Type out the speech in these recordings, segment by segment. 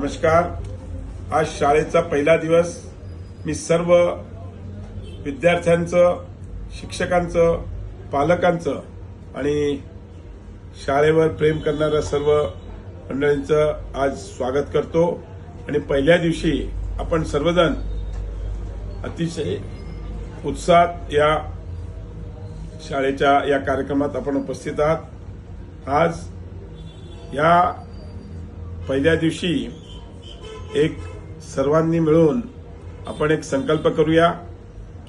नमस्कार. आज शाळेचा पहिला दिवस. मी सर्व विद्यार्थ्यांचं शिक्षकांचं पालकांचं आणि शाळेवर प्रेम करणाऱ्या सर्व मंडळींचं आज स्वागत करतो. आणि पहिल्या दिवशी आपण सर्वजण अतिशय उत्साहात या शाळेच्या या कार्यक्रमात आपण उपस्थित आहात. आज या पहिल्या दिवशी एक सर्वांनी मिळून आपण एक संकल्प करूया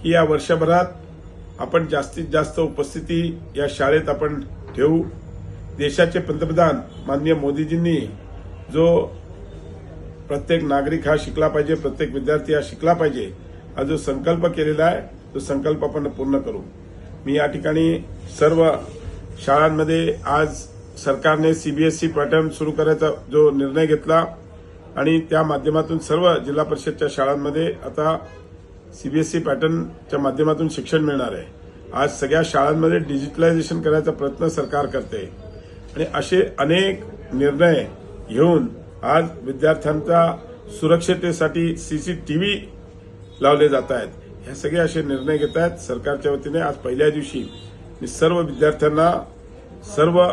की या वर्षभरात आपण जास्तीत जास्त उपस्थिती या शाळेत आपण ठेवू. देशाचे पंतप्रधान माननीय मोदीजींनी जो प्रत्येक नागरिक हा शिकला पाहिजे प्रत्येक विद्यार्थी हा शिकला पाहिजे हा जो संकल्प केलेला आहे तो संकल्प आपण पूर्ण करू. मी या ठिकाणी सर्व शाळांमध्ये आज सरकारने सीबीएसई पॅटर्न सुरू करायचा जो निर्णय घेतला. आणि त्या माध्यमातून सर्व जिल्हा परिषदच्या शाळांमध्ये आता सीबीएसई पॅटर्नच्या माध्यमातून शिक्षण मिळणार आहे. आज सगळ्या शाळांमध्ये डिजिटलायझेशन करायचा प्रयत्न सरकार करते. आणि असे अनेक निर्णय घेऊन आज विद्यार्थ्यांच्या सुरक्षतेसाठी सीसीटीव्ही लावले जात आहेत. हे सगळे असे निर्णय घेत आहेत. सरकारच्या वतीने आज पहिल्या दिवशी मी सर्व विद्यार्थ्यांना सर्व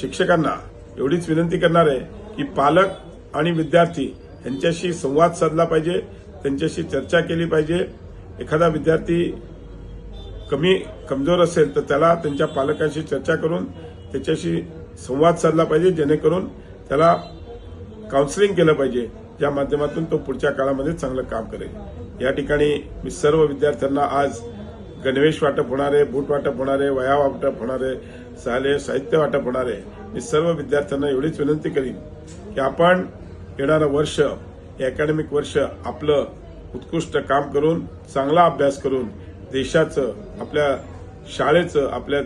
शिक्षकांना एवढीच विनंती करणार आहे की पालक आणि विद्यार्थी यांच्याशी संवाद साधला पाहिजे त्यांच्याशी चर्चा केली पाहिजे. एखादा विद्यार्थी कमी कमजोर असेल तर त्याला त्यांच्या पालकांशी चर्चा करून त्याच्याशी संवाद साधला पाहिजे जेणेकरून त्याला काउन्सिलिंग केलं पाहिजे ज्या माध्यमातून तो पुढच्या काळामध्ये चांगलं काम करेल. या ठिकाणी मी सर्व विद्यार्थ्यांना आज गणवेश वाटप होणार आहे बूट वाटप होणार आहे वया वाटप होणार आहे शालेय साहित्य वाटप होणार आहे. मी सर्व विद्यार्थ्यांना एवढीच विनंती करीन की आपण येणारं वर्ष हे अकॅडमिक वर्ष आपलं उत्कृष्ट काम करून चांगला अभ्यास करून देशाचं आपल्या शाळेचं आपल्या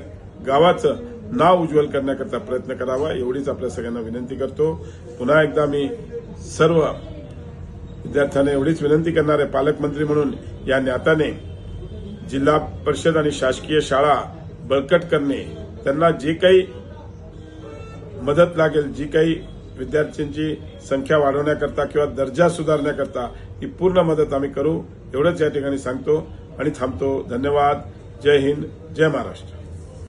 गावाचं नाव उज्ज्वल करण्याकरता प्रयत्न करावा एवढीच आपल्या सगळ्यांना विनंती करतो. पुन्हा एकदा मी सर्व विद्यार्थ्यांना एवढीच विनंती करणार आहे पालकमंत्री म्हणून या नात्याने जिल्हा परिषद आणि शासकीय शाळा बळकट करणे त्यांना जे काही मदत लागेल जी काही विद्यार्थ्यांची संख्या वाढवण्याकरता किंवा दर्जा सुधारण्याकरता ही पूर्ण मदत आम्ही करू एवढंच या ठिकाणी सांगतो आणि थांबतो. धन्यवाद. जय हिंद. जय महाराष्ट्र.